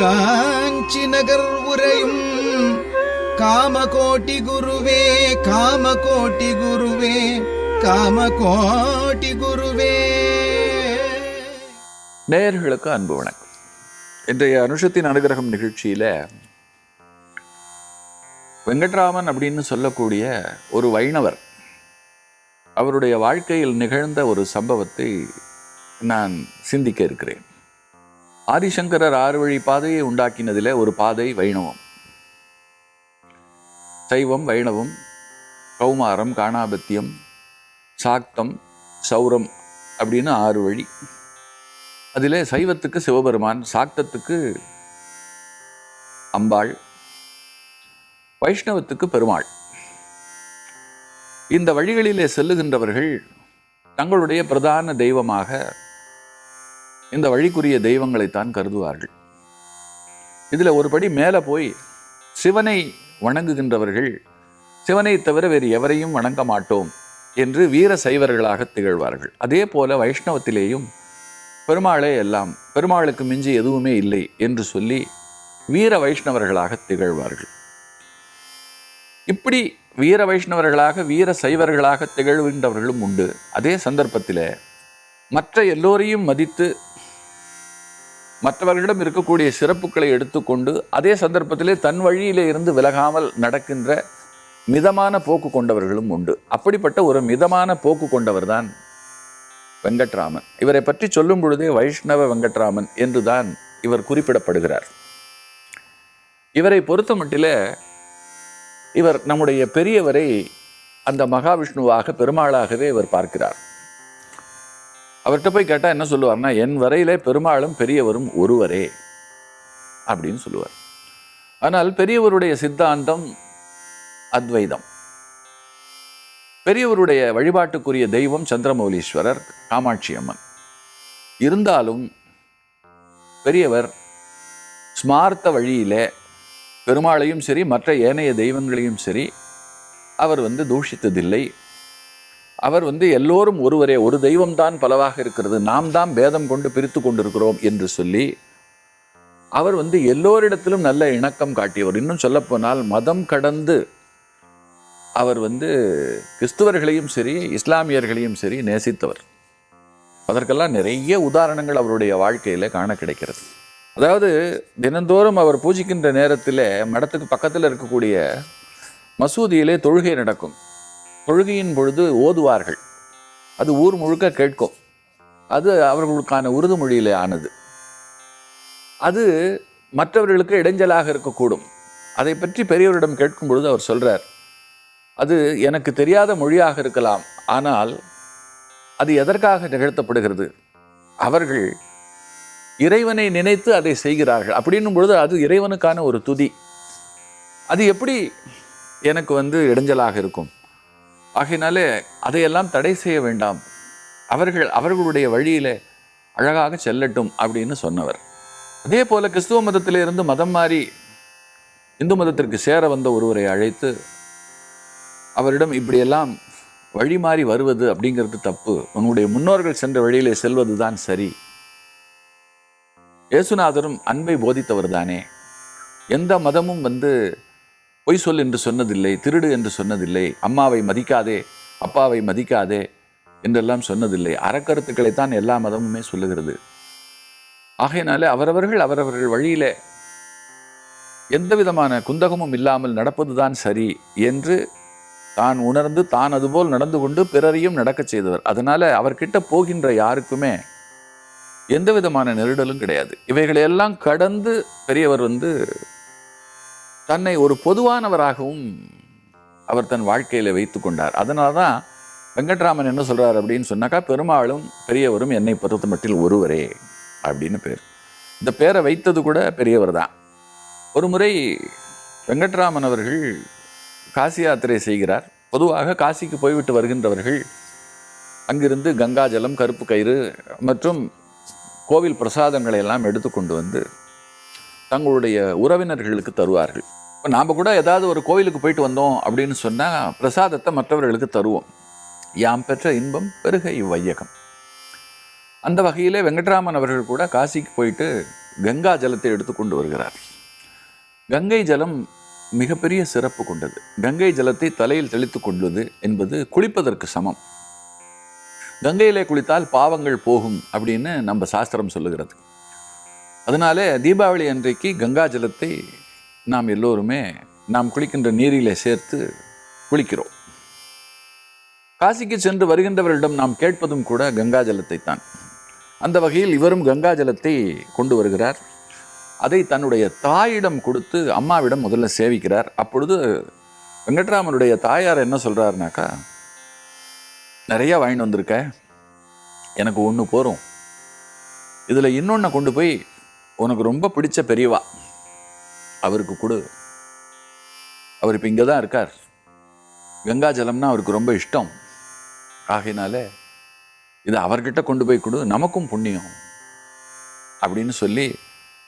காஞ்சி நகர் உரையும் காமகோட்டி குருவே காமகோட்டி குருவே காமகோட்டி குருவே. நேயர்களுக்கு அன்பு வணக்கம். இன்றைய அனுஷத்தின் அனுகிரகம் நிகழ்ச்சியில வெங்கட்ராமன் அப்படின்னு சொல்லக்கூடிய ஒரு வைணவர் அவருடைய வாழ்க்கையில் நிகழ்ந்த ஒரு சம்பவத்தை நான் சிந்திக்க இருக்கிறேன். ஆதிசங்கரர் ஆறு வழி பாதையை உண்டாக்கினதிலே ஒரு பாதை வைணவம். சைவம் வைணவம் கௌமாரம் காணாபத்தியம் சாக்தம் சௌரம் அப்படின்னு ஆறு வழி அதிலே சைவத்துக்கு சிவபெருமான் சாக்தத்துக்கு அம்பாள் வைஷ்ணவத்துக்கு பெருமாள். இந்த வழிகளிலே செல்லுகின்றவர்கள் தங்களுடைய பிரதான தெய்வமாக இந்த வழிக்குரிய தெய்வங்களைத்தான் கருதுவார்கள். இதில் ஒரு படி மேலே போய் சிவனை வணங்குகின்றவர்கள் சிவனை தவிர வேறு எவரையும் வணங்க மாட்டோம் என்று வீர சைவர்களாக திகழ்வார்கள். அதே போல வைஷ்ணவத்திலேயும் பெருமாளே எல்லாம் பெருமாளுக்கு மிஞ்சி எதுவுமே இல்லை என்று சொல்லி வீர வைஷ்ணவர்களாக திகழ்வார்கள். இப்படி வீர வைஷ்ணவர்களாக வீர சைவர்களாக திகழ்கின்றவர்களும் உண்டு. அதே சந்தர்ப்பத்தில் மற்ற எல்லோரையும் மதித்து மற்றவர்களிடம் இருக்கக்கூடிய சிறப்புகளை எடுத்துக்கொண்டு அதே சந்தர்ப்பத்திலே தன் வழியிலே இருந்து விலகாமல் நடக்கின்ற மிதமான போக்கு கொண்டவர்களும் உண்டு. அப்படிப்பட்ட ஒரு மிதமான போக்கு கொண்டவர்தான் வெங்கட்ராமன். இவரை பற்றி சொல்லும் பொழுதே வைஷ்ணவ வெங்கட்ராமன் என்றுதான் இவர் குறிப்பிடப்படுகிறார். இவரை பொறுத்த மட்டிலே இவர் நம்முடைய பெரியவரை அந்த மகாவிஷ்ணுவாக பெருமாளாகவே இவர் பார்க்கிறார். அவர்கிட்ட போய் கேட்டால் என்ன சொல்லுவார்னா என் வரையிலே பெருமாளும் பெரியவரும் ஒருவரே அப்படின்னு சொல்லுவார். ஆனால் பெரியவருடைய சித்தாந்தம் அத்வைதம். பெரியவருடைய வழிபாட்டுக்குரிய தெய்வம் சந்திரமௌலீஸ்வரர் காமாட்சி அம்மன். இருந்தாலும் பெரியவர் ஸ்மார்த்த வழியிலே பெருமாளையும் சரி மற்ற ஏனைய தெய்வங்களையும் சரி அவர் வந்து தூஷித்ததில்லை. அவர் வந்து எல்லோரும் ஒருவரே ஒரு தெய்வம்தான் பலவாக இருக்கிறது நாம் தான் பேதம் கொண்டு பிரித்து கொண்டிருக்கிறோம் என்று சொல்லி அவர் வந்து எல்லோரிடத்திலும் நல்ல இணக்கம் காட்டியவர். இன்னும் சொல்லப்போனால் மதம் கடந்து அவர் வந்து கிறிஸ்துவர்களையும் சரி இஸ்லாமியர்களையும் சரி நேசித்தவர். அதற்கெல்லாம் நிறைய உதாரணங்கள் அவருடைய வாழ்க்கையில் காண கிடைக்கிறது. அதாவது தினந்தோறும் அவர் பூஜிக்கின்ற நேரத்தில் மடத்துக்கு பக்கத்தில் இருக்கக்கூடிய மசூதியிலே தொழுகை நடக்கும். தொழுகையின் பொழுது ஓதுவார்கள். அது ஊர் முழுக்க கேட்கும். அது அவர்களுக்கான உறுதிமொழியிலே ஆனது. அது மற்றவர்களுக்கு இடைஞ்சலாக இருக்கக்கூடும். அதை பற்றி பெரியவரிடம் கேட்கும் பொழுது அவர் சொல்கிறார் அது எனக்கு தெரியாத மொழியாக இருக்கலாம் ஆனால் அது எதற்காக நிகழ்த்தப்படுகிறது? அவர்கள் இறைவனை நினைத்து அதை செய்கிறார்கள். அப்படின்னும் பொழுது அது இறைவனுக்கான ஒரு துதி. அது எப்படி எனக்கு வந்து இடைஞ்சலாக இருக்கும்? ஆகையினாலே அதையெல்லாம் தடை செய்ய வேண்டாம். அவர்கள் அவர்களுடைய வழியிலே அழகாக செல்லட்டும் அப்படின்னு சொன்னவர். அதே போல கிறிஸ்துவ மதத்திலிருந்து மதம் மாறி இந்து மதத்திற்கு சேர வந்த ஒருவரை அழைத்து அவரிடம் இப்படியெல்லாம் வழி மாறி வருவது அப்படிங்கிறது தப்பு. உன்னுடைய முன்னோர்கள் சென்ற வழியிலே செல்வது தான் சரி. இயேசுநாதரும் அன்பை போதித்தவர் தானே. எந்த மதமும் வந்து பொய் சொல் என்று சொன்னதில்லை திருடு என்று சொன்னதில்லை அம்மாவை மதிக்காதே அப்பாவை மதிக்காதே என்றெல்லாம் சொன்னதில்லை. அறக்கருத்துக்களைத்தான் எல்லா மதமுமே சொல்லுகிறது. ஆகையினாலே அவரவர்கள் அவரவர்கள் வழியிலே எந்த விதமான குந்தகமும் இல்லாமல் நடப்பதுதான் சரி என்று தான் உணர்ந்து தான் அதுபோல் நடந்து கொண்டு பிறரையும் நடக்கச் செய்தவர். அதனால அவர்கிட்ட போகின்ற யாருக்குமே எந்த விதமான நெருடலும் கிடையாது. இவைகளையெல்லாம் கடந்து பெரியவர் வந்து தன்னை ஒரு பொதுவானவராகவும் அவர் தன் வாழ்க்கையில் வைத்து கொண்டார். அதனால தான் வெங்கட்ராமன் என்ன சொல்கிறார் அப்படின்னு சொன்னாக்கா பெருமாளும் பெரியவரும் என்னை பொறுத்த மட்டில் ஒருவரே அப்படின்னு பேர். இந்த பேரை வைத்தது கூட பெரியவர் தான். ஒரு முறை வெங்கட்ராமன் அவர்கள் காசி யாத்திரை செய்கிறார். பொதுவாக காசிக்கு போய்விட்டு வருகின்றவர்கள் அங்கிருந்து கங்காஜலம் கருப்பு கயிறு மற்றும் கோவில் பிரசாதங்களை எல்லாம் எடுத்துக்கொண்டு வந்து தங்களுடைய உறவினர்களுக்கு தருவார்கள். இப்போ நாம் கூட ஏதாவது ஒரு கோவிலுக்கு போயிட்டு வந்தோம் அப்படின்னு சொன்னால் பிரசாதத்தை மற்றவர்களுக்கு தருவோம். யாம் பெற்ற இன்பம் பெருக இவ்வையகம். அந்த வகையிலே வெங்கட்ராமன் அவர்கள் கூட காசிக்கு போயிட்டு கங்கா ஜலத்தை எடுத்து கொண்டு வருகிறார். கங்கை ஜலம் மிகப்பெரிய சிறப்பு கொண்டது. கங்கை ஜலத்தை தலையில் தெளித்துக் கொள்வது என்பது குளிப்பதற்கு சமம். கங்கையிலே குளித்தால் பாவங்கள் போகும் அப்படின்னு நம்ம சாஸ்திரம் சொல்லுகிறது. அதனாலே தீபாவளி அன்றைக்கு கங்கா ஜலத்தை நாம் எல்லோருமே நாம் குளிக்கின்ற நீரிலே சேர்த்து குளிக்கிறோம். காசிக்கு சென்று வருகின்றவர்களிடம் நாம் கேட்பதும் கூட கங்கா ஜலத்தை தான். அந்த வகையில் இவரும் கங்கா ஜலத்தை கொண்டு வருகிறார். அதை தன்னுடைய தாயிடம் கொடுத்து அம்மாவிடம் முதல்ல சேவிக்கிறார். அப்பொழுது வெங்கட்ராமனுடைய தாயார் என்ன சொல்றாருனாக்கா நிறைய வாங்கிட்டு வந்திருக்க. எனக்கு ஒன்று போகிறோம் இதில் இன்னொன்று கொண்டு போய் உனக்கு ரொம்ப பிடிச்ச பெரியவா அவருக்கு கொடு. அவர் இப்போ இங்கே தான் இருக்கார். கங்கா ஜலம்னா அவருக்கு ரொம்ப இஷ்டம். ஆகையினால இது அவர்கிட்ட கொண்டு போய் கொடு நமக்கும் புண்ணியம் அப்படின்னு சொல்லி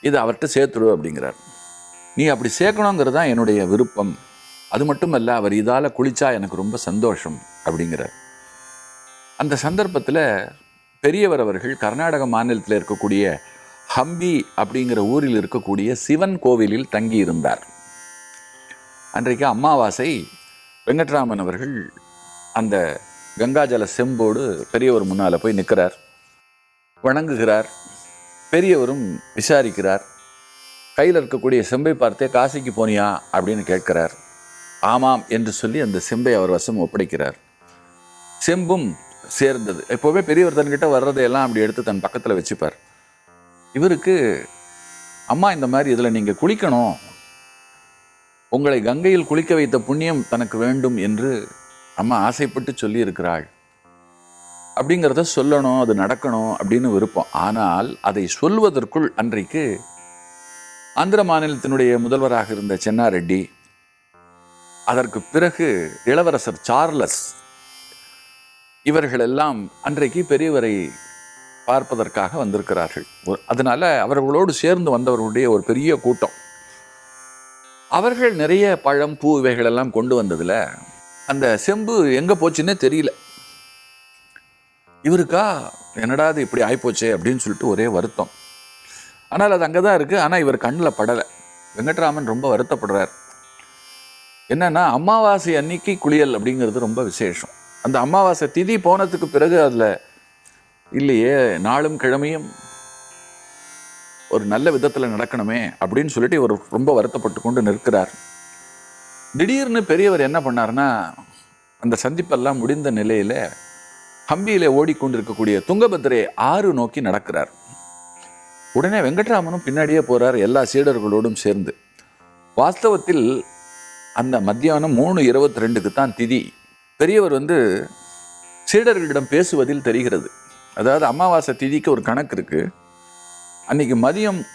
இது அவர்கிட்ட சேர்த்துடு அப்படிங்கிறார். நீ அப்படி சேர்க்கணுங்கிறது தான் என்னுடைய விருப்பம். அது மட்டும் அல்ல அவர் இதால் குளிச்சா எனக்கு ரொம்ப சந்தோஷம் அப்படிங்கிறார். அந்த சந்தர்ப்பத்தில் பெரியவர் அவர்கள் கர்நாடக மாநிலத்தில் இருக்கக்கூடிய ஹம்பி அப்படிங்கிற ஊரில் இருக்கக்கூடிய சிவன் கோவிலில் தங்கி இருந்தார் அன்றைக்கு அமாவாசை வெங்கட்ராமன் அவர்கள் அந்த கங்காஜல செம்போடு பெரியவர் முன்னால் போய் நிற்கிறார் வணங்குகிறார். பெரியவரும் விசாரிக்கிறார். கையில் இருக்கக்கூடிய செம்பை பார்த்தே காசிக்கு போனியா? அப்படின்னு கேட்கிறார். ஆமாம் என்று சொல்லி அந்த செம்பை அவர் வசம் ஒப்படைக்கிறார். செம்பும் சேர்ந்தது. எப்போவுமே பெரியவர் தன்கிட்ட வர்றதையெல்லாம் அப்படி எடுத்து தன் பக்கத்தில் வச்சுப்பார். இவருக்கு அம்மா இந்த மாதிரி இதில் நீங்கள் குளிக்கணும். உங்களை கங்கையில் குளிக்க வைத்த புண்ணியம் தனக்கு வேண்டும் என்று அம்மா ஆசைப்பட்டு சொல்லி இருக்கிறாள் அப்படிங்கிறத சொல்லணும் அது நடக்கணும் அப்படின்னு விருப்பம். ஆனால் அதை சொல்வதற்குள் அன்றைக்கு ஆந்திர மாநிலத்தினுடைய முதல்வராக இருந்த சென்னாரெட்டி அதற்கு பிறகு இளவரசர் சார்லஸ் இவர்களெல்லாம் அன்றைக்கு பெரியவரை பார்ப்பதற்காக வந்திருக்கிறார்கள். அதனால் அதனால அவர்களோடு சேர்ந்து வந்தவர்களுடைய ஒரு பெரிய கூட்டம். அவர்கள் நிறைய பழம் பூ இவைகளெல்லாம் கொண்டு வந்ததுல அந்த செம்பு எங்க போச்சுன்னே தெரியல. இவருக்கா என்னடா இது இப்படி ஆயிப்போச்சே அப்படின்னு சொல்லிட்டு ஒரே வருத்தம். ஆனால் அது அங்கே தான் இருக்குது ஆனால் இவர் கண்ணில் படலை. வெங்கட்ராமன் ரொம்ப வருத்தப்படுறார். என்னன்னா அமாவாசை அன்னைக்கு குளியல் அப்படிங்கிறது ரொம்ப விசேஷம். அந்த அமாவாசை திதி போனதுக்கு பிறகு அதில் இல்லையே நாளும் கிழமையும் ஒரு நல்ல விதத்தில் நடக்கணுமே அப்படின்னு சொல்லிட்டு இவர் ரொம்ப வருத்தப்பட்டு கொண்டு நிற்கிறார். திடீர்னு பெரியவர் என்ன பண்ணாருன்னா அந்த சந்திப்பெல்லாம் முடிந்த நிலையில ஹம்பியில ஓடிக்கொண்டிருக்கக்கூடிய துங்கபத்ரை ஆறு நோக்கி நடக்கிறார். உடனே வெங்கட்ராமனும் பின்னாடியே போகிறார் எல்லா சீடர்களோடும் சேர்ந்து. வாஸ்தவத்தில் அந்த மத்தியானம் மூணு இருபத்தி ரெண்டுக்கு தான் திதி. பெரியவர் வந்து சீடர்களிடம் பேசுவதில் தெரிகிறது. அதாவது அமாவாசை திதிக்கு ஒரு கணக்கு இருக்கு. அன்னைக்கு மதியம்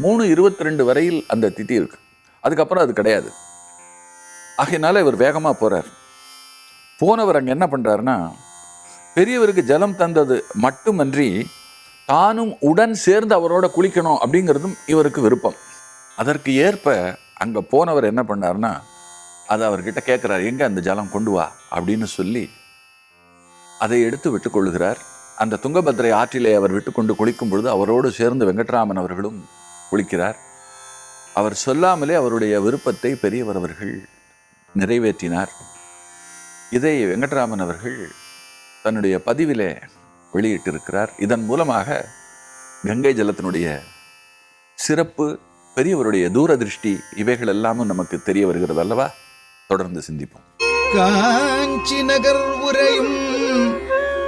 மூணு இருபத்தி ரெண்டு வரையில் அந்த திதி இருக்கு. அதுக்கப்புறம் அது கிடையாது. ஆகையினால இவர் வேகமாக போகிறார் போனவர் அங்கே என்ன பண்றாருன்னா பெரியவருக்கு ஜலம் தந்தது மட்டுமன்றி தானும் உடன் சேர்ந்து அவரோட குளிக்கணும் அப்படிங்கிறதும் இவருக்கு விருப்பம். அதற்கு ஏற்ப அங்கே போனவர் என்ன பண்ணாருன்னா அதை அவர்கிட்ட கேட்குறாரு எங்கே அந்த ஜலம் கொண்டு வா? அப்படின்னு சொல்லி அதை எடுத்து விட்டுக்கொள்கிறார் அந்த துங்கபத்ரை ஆற்றிலே அவர் விட்டுக்கொண்டு குளிக்கும் பொழுது அவரோடு சேர்ந்து வெங்கட்ராமன் அவர்களும் குளிக்கிறார். அவர் சொல்லாமலே அவருடைய விருப்பத்தை பெரியவர் அவர்கள் நிறைவேற்றினார். இதை வெங்கட்ராமன் அவர்கள் தன்னுடைய பதிவிலே வெளியிட்டிருக்கிறார். இதன் மூலமாக கங்கை ஜலத்தினுடைய சிறப்பு பெரியவருடைய தூரதிருஷ்டி இவைகள் எல்லாமும் நமக்கு தெரிய வருகிறது அல்லவா? தொடர்ந்து சிந்திப்போம். காஞ்சி நகர் உரையும்